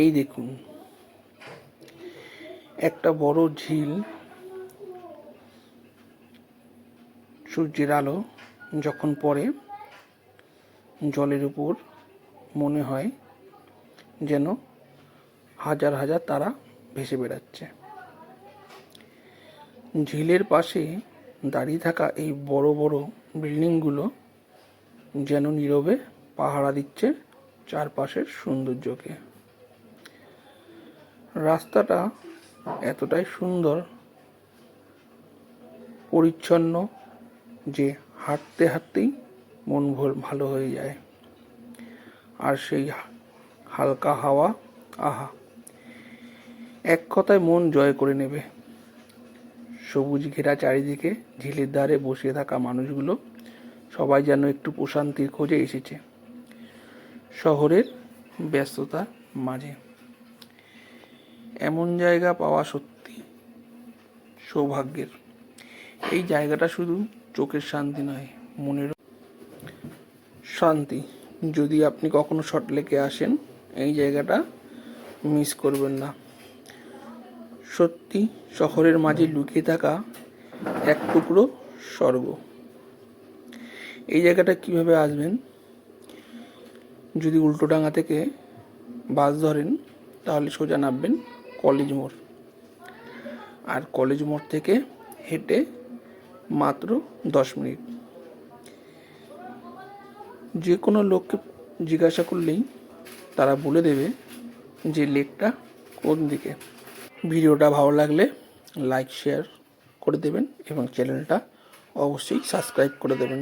এই দেখুন, একটা বড় ঝিল, সূর্যের আলো যখন পড়ে, জলের উপর মনে হয় যেন হাজার হাজার তারা ভেসে বেড়াচ্ছে। ঝিলের পাশে দাঁড়িয়ে থাকা এই বড় বড় বিল্ডিংগুলো যেন নীরবে পাহারা দিচ্ছে চারপাশের সৌন্দর্যকে। রাস্তাটা এতটাই সুন্দর, পরিচ্ছন্ন যে হাঁটতে হাঁটতেই মন ভোল হয়ে যায়। আর সেই হালকা হাওয়া, আহা, এক কথায় মন জয় করে নেবে। সবুজ ঘেরা চারিদিকে ঝিলের ধারে বসে থাকা মানুষগুলো সবাই যেন একটু প্রশান্তির খোঁজে এসেছে। শহরের ব্যস্ততা মাঝে। এমন জায়গা পাওয়া সত্যি সৌভাগ্যের। এই জায়গাটা শুধু চোখের শান্তি নয়, মনের শান্তি। যদি আপনি কখনো শর্ট লেকে আসেন, এই জায়গাটা মিস করবেন না। সত্যি শহরের মাঝে লুকিয়ে থাকা এক টুকরো স্বর্গ। এই জায়গাটা কীভাবে আসবেন? যদি উল্টোডাঙ্গা থেকে বাস ধরেন, তাহলে সোজা নামবেন কলেজ মোড়। আর কলেজ মোড় থেকে হেঁটে মাত্র দশ মিনিট। যে কোনো লোককে জিজ্ঞাসা করলেই তারা বলে দেবে যে লেকটা কোন দিকে। ভিডিওটা ভালো লাগলে লাইক, শেয়ার করে দেবেন এবং চ্যানেলটা অবশ্যই সাবস্ক্রাইব করে দেবেন।